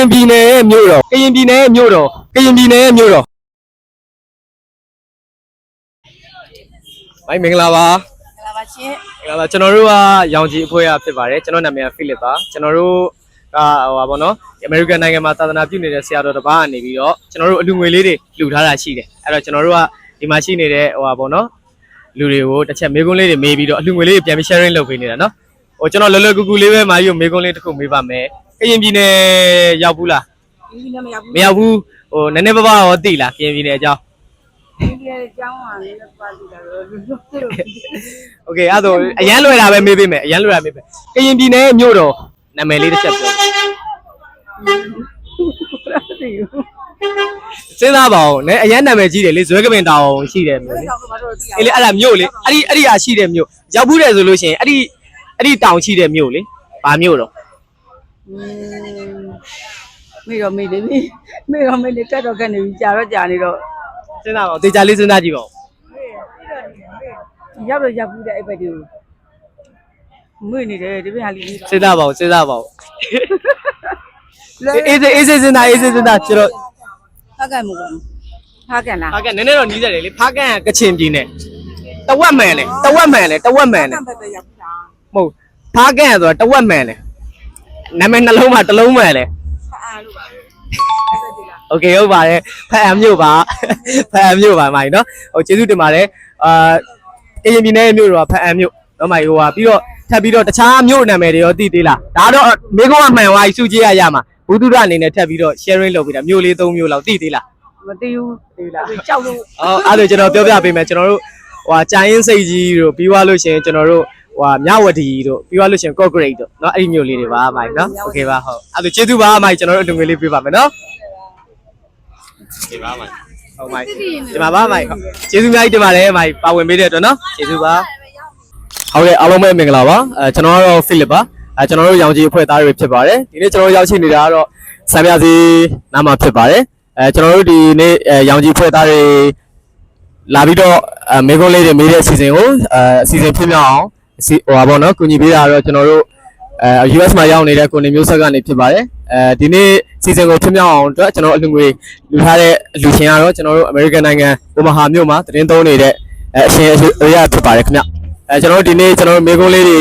ရင်ပြည်နယ်ရဲ့မြို့တော်ကရင်ပြည်နယ်ရဲ့မြို့တော်ကရင်ပြည်နယ်ရဲ့မြို့တော်မိုင်းမင်္ဂလာပါလာပါရှင်မင်္ဂလာပါကျွန်တော်တို့ကရောင်ကြီးအဖွဲ့ရဖြစ်ပါတယ်ကျွန်တော်နာမည်ကဖိလစ်ပါကျွန်တော်တို့ကဟိုပါဗောနော်အမေရိကန်နိုင်ငံမှာသာသနာပြုနေတဲ့ဆရာတော်တစ်ပါးကနေပြီးတော့ကျွန်တော်တို့အလူငွေလေးတွေလှူထားတာရှိတယ်အဲ့တော့ကျွန်တော်တို့ကဒီမှာရှိနေတဲ့ဟိုပါဗောနော်လူတွေကိုတစ်ချက်မေးခွန်းလေးတွေမေးပြီးတော့အလူငွေလေးတွေပြန်ပြီး sharing လုပ်ပေးနေတာနော်ဟိုကျွန်တော်လောလောကူကူလေးပဲမာကြီးကိုမေးခွန်းလေးတစ်ခုမေးပါမယ် ကရင်ပြည်နယ်ရောက်ဘူးလား ဒီနေ့မရောက်ဘူး မရောက်ဘူးဟိုနည်းနည်းပါးပါးရောသိလားကရင်ပြည်နယ်အကြောင်း ဒီနေ့အကြောင်းကလည်းပါလိတာတော့လူလူတွေ โอเคအဲ့ဒါဆိုအရန်လွယ်တာပဲမေးပေးမယ်အရန်လွယ်တာမေးပေးကရင်ပြည်နယ်ရဲ့မြို့တော်နာမည်လေးတစ်ချက်ပြော သိဘူး စဉ်းစားပါဦးနဲအရန်နာမည်ကြီးတယ်လေဇွဲကပင်တောင်ရှိတယ်မြို့လေ တော့ဘာလို့သိရ အေးလေအဲ့ဒါမြို့လေအဲ့ဒီအဲ့ဒီဟာရှိတဲ့မြို့ရောက်ဘူးတယ်ဆိုလို့ရှိရင်အဲ့ဒီအဲ့ဒီတောင်ရှိတဲ့မြို့လေဘာမြို့တော့ မေတော့မေနေပြီမေတော့မေနေတက်တော့ကနေပြီကြာတော့ကြာနေတော့စဉ်းစားပါဦးတေချာလေးစဉ်းစားကြည့်ပါဦးရောက်တော့ရောက်ဘူးတဲ့အဲ့ဘက်တွေကိုမွေနေတယ်ဒီပြင်ဟာလီလေးစဉ်းစားပါဦးစဉ်းစားပါဦးအေးအေးအေးစဉ်းစားအေးစဉ်းစားကျွန်တော်ဟာကန်မကောဟာကန်လားဖားကန်နည်းနည်းတော့နီးစက်တယ်လေဖားကန်ကကချင်ပြည်နယ်တဝက်မှန်လေတဝက်မှန်လေတဝက်မှန်လေဘက်ပဲရောက်တာမဟုတ်ဖားကန်ဆိုတာတဝက်မှန်လေ နာမည်နှလုံးမှာတစ်လုံးမှန်လေ အားလို့ပါအဲ့ဒါဒီလား โอเคဟုတ်ပါတယ်ဖတ်အမျိုးပါဖတ်အမျိုးပါမိုင်နော်ဟိုကျေးဇူးတင်ပါတယ်အာကရင်ပြည်နယ်ရဲ့မြို့တော်ကဖတ်အမျိုးနော်မိုင်ဟိုဟာပြီးတော့ထပ်ပြီးတော့တခြားမြို့နာမည်တွေရောသိသေးလားဒါတော့မိကုန်းကမှန်သွားပြီစုကြည့်ရရမှာဘုသူဒ္ဓအနေနဲ့ထပ်ပြီးတော့ sharing လုပ်ပေးတာမြို့လေး၃မြို့လောက်သိသေးလား မသိဘူးသိလားကြောက်လို့ အော်အဲ့ဒါကျွန်တော်ပြောပြပေးမယ်ကျွန်တော်တို့ဟိုဟာကြာရင်စိတ်ကြီးတို့ပြီးသွားလို့ရှိရင်ကျွန်တော်တို့ ဟိုဟာမြဝတီတို့ပြီးသွားလို့ရှိရင် concrete တို့เนาะအဲ့ဒီမြို့လေးတွေပါမိုင်เนาะโอเคပါဟုတ်အဲ့ဒါကျေးဇူးပါမိုင်ကျွန်တော်တို့အတူငွေလေးပေးပါမယ်เนาะဒီပါမိုင်ဟုတ်မိုင်ဒီမှာပါမိုင်ဟုတ်ကျေးဇူးအများကြီးတင်ပါတယ်မိုင်ပါဝင်ပေးတဲ့အတွက်เนาะကျေးဇူးပါဟုတ်ကဲ့အားလုံးပဲမင်္ဂလာပါအဲကျွန်တော်ကတော့ဖိလစ်ပါအဲကျွန်တော်တို့ရောင်ကြီးအဖွဲ့သားတွေဖြစ်ပါတယ်ဒီနေ့ကျွန်တော်တို့ရောက်ရှိနေတာကတော့ဆံပြစီနားမှာဖြစ်ပါတယ်အဲကျွန်တော်တို့ဒီနေ့အဲရောင်ကြီးအဖွဲ့သားတွေ လာပြီးတော့အဲမေကုန်းလေးတွေမေးတဲ့အစီအစဉ်ကိုအဲအစီအစဉ်ဖြစ်မြောက်အောင်အ စီဟိုပါဘောနော်ကုညီပေးတာတော့ကျွန်တော်တို့အဲ US မှာရောက်နေတဲ့ကိုနေမျိုးဆက်ကနေဖြစ်ပါတယ်အဲဒီနေ့စီစဉ်ကိုဖြစ်မြောက်အောင်အတွက်ကျွန်တော်အလူငွေလူထားတဲ့အလူရှင်ကတော့ကျွန်တော်တို့ American နိုင်ငံအိုမာဟာမြို့မှာသတင်းသုံးနေတဲ့အအရှင်အရဖြစ်ပါတယ်ခင်ဗျအဲကျွန်တော်တို့ဒီနေ့ကျွန်တော်တို့မေကုန်းလေးတွေ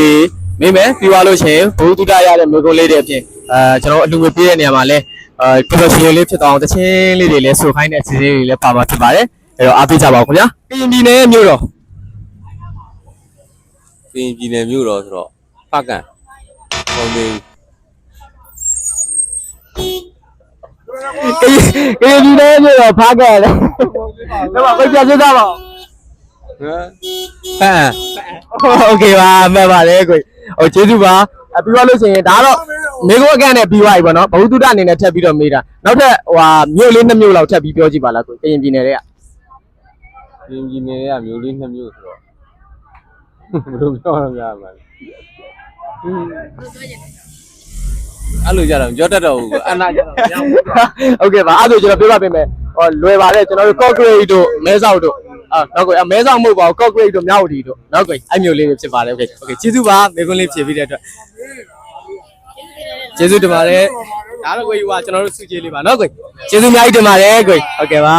မေးမယ်ပြီးသွားလို့ရှိရင်ဘုသူတရရတဲ့မေကုန်းလေးတွေအပြင်အဲကျွန်တော်အလူငွေပေးတဲ့နေရာမှာလဲအဲ professional လေးဖြစ်သွားအောင်တချင်းလေးတွေလည်းဆိုခိုင်းတဲ့အစီအစဉ်တွေလည်းပါမှာဖြစ်ပါတယ်အဲ့တော့အားပေးကြပါဦးခင်ဗျာကရင်ပြည်နယ်ရဲ့မြို့တော် ကရင်ပြည်နယ်မြို့တော်ဆိုတော့ဖတ်ကန်ပုံသေး ကရင်ကရင်ပြည်နယ်ရဲ့မြို့တော်ဖားခဲ့တယ်ဒါပါဘယ်ပြစစ်သားပါ ဟမ်ဖတ် โอเคပါမှတ်ပါတယ်ကိုဟိုကျေးဇူးပါအပြီးသွားလို့ရှိရင်ဒါကတော့မေကိုအကန့်နဲ့ပြီးသွားပြီပေါ့နော်ဘဝတုဒ္ဒအနေနဲ့ထပ်ပြီးတော့မေးတာနောက်ထပ်ဟိုဟာမြို့လေးနှစ်မြို့လောက်ထပ်ပြီးပြောကြည့်ပါလားကိုကရင်ပြည်နယ်တွေက ကရင်ပြည်နယ်ကမြို့လေးနှစ်မြို့ဆိုတော့ ဘယ်လိုပြောရမလဲမလဲအဲ့လိုကြတော့ကြောတတ်တော့ဘူးအနာကြတော့မရဘူး โอเคပါအဲ့ဒါကျွန်တော်ပြောပြပေးမယ်ဟောလွယ်ပါတယ်ကျွန်တော်တို့ concrete တို့မဲဆောက်တို့အာနောက်ကိုမဲဆောက်မဟုတ်ပါဘူး concrete တို့မြောက်ဝတီတို့နောက်ကိုအဲ့မျိုးလေးတွေဖြစ်ပါတယ်โอเคโอเคကျေးဇူးပါမေကွန်းလေးဖြည့်ပြီးတဲ့အတွက်ကျေးဇူးတင်ပါတယ်ဒါတော့ကိုကြီးကကျွန်တော်တို့စုကြည်လေးပါနော်ကိုကျေးဇူးအများကြီးတင်ပါတယ်ကိုโอเคပါ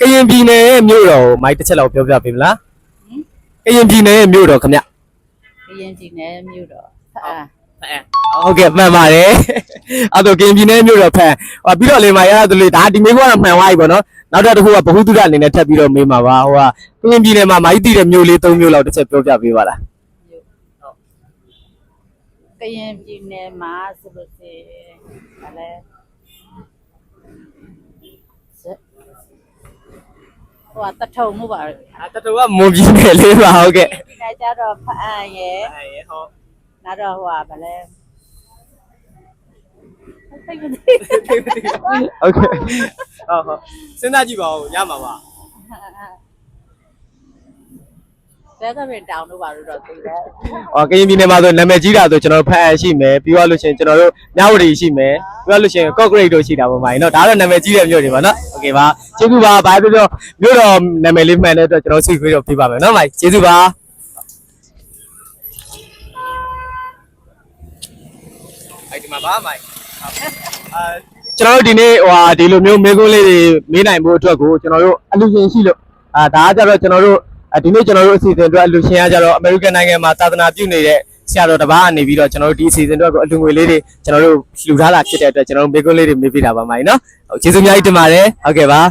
ကရင်ပြည်နယ်ရဲ့မြို့တော်ကိုမိုက်တစ်ချက်လောက်ပြောပြပေးမလား ကရင်ပြည်နယ်ရဲ့မြို့တော်ခင်ဗျကရင်ပြည်နယ်မြို့တော့အာဟုတ်ကဲ့မှန်ပါတယ်အဲ့တော့ကရင်ပြည်နယ်မြို့တော်ဖန်ဟိုပြီးတော့လေမာရရသူလေဒါဒီမေးခွန်းကမှန်သွားပြီပေါ့နော်နောက်တစ်ခုကဘ ഹു တုဒအနေနဲ့ထပ်ပြီးတော့မေးမှာပါဟိုကကရင်ပြည်နယ်မှာမိုင်းတိတဲ့မြို့လေး၃မြို့လောက်တစ်ချက်ပြောပြပေးပါလားကရင်ပြည်နယ်မှာဆိုလို့ရှိရင်ဘာလဲ ဟိုတထုံမှုပါအဲတတော်ကမွန်ပြည်နယ်လေးပါဟုတ်ကဲ့ဒီနေ့ကျတော့ဖအံရဲ့အဲဟုတ်နောက်တော့ဟိုကဘာလဲသိမသိဟုတ်ကဲ့ဟုတ်ဟုတ်စဉ်းစားကြည့်ပါဦးရမှာပါ ဘယ်ကပြင်တောင်တို့ပါလို့တော့သိတယ် ဟောကရင်ပြည်နယ်မှာဆိုနာမည်ကြီးတာဆိုကျွန်တော်ဖန်အန်ရှိမယ်ပြီးတော့လို့ရှိရင်ကျွန်တော်တို့မြဝတီရှိမယ်ပြီးတော့လို့ရှိရင်ကော့ဂရိတ်တို့ရှိတာပေါ့မိုင်းနော်ဒါတော့နာမည်ကြီးတဲ့မြို့တွေပါနော်โอเคပါကျေးဇူးပါဘာပြောပြောမြို့တော်နာမည်လေးမှန်တဲ့အတွက်ကျွန်တော်ဆွေးခွေးတော့ပြပါမယ်နော်မိုင်းကျေးဇူးပါအဲ့ဒီမှာပါမိုင်း အာကျွန်တော်တို့ဒီနေ့ဟိုဟာဒီလိုမျိုးမေးခွန်းလေးတွေမေးနိုင်ဖို့အတွက်ကိုကျွန်တော်တို့အလူရှင်ရှိလို့အာဒါကကြတော့ကျွန်တော်တို့ အာဒီနေ့ကျွန်တော်တို့အစီအစဉ်အတွက်အလူရှင်ကကြတော့အမေရိကန်နိုင်ငံမှာသာသနာပြုနေတဲ့ဆရာတော်တစ်ပါးကနေပြီးတော့ကျွန်တော်တို့ဒီအစီအစဉ်အတွက်ကိုအလူငွေလေးတွေကျွန်တော်တို့လှူထားတာဖြစ်တဲ့အတွက်ကျွန်တော်တို့မေးခွန်းလေးတွေမေးပြတာပါမိုင်းနော်ဟုတ်ကျေးဇူးအများကြီးတင်ပါတယ်ဟုတ်ကဲ့ပါ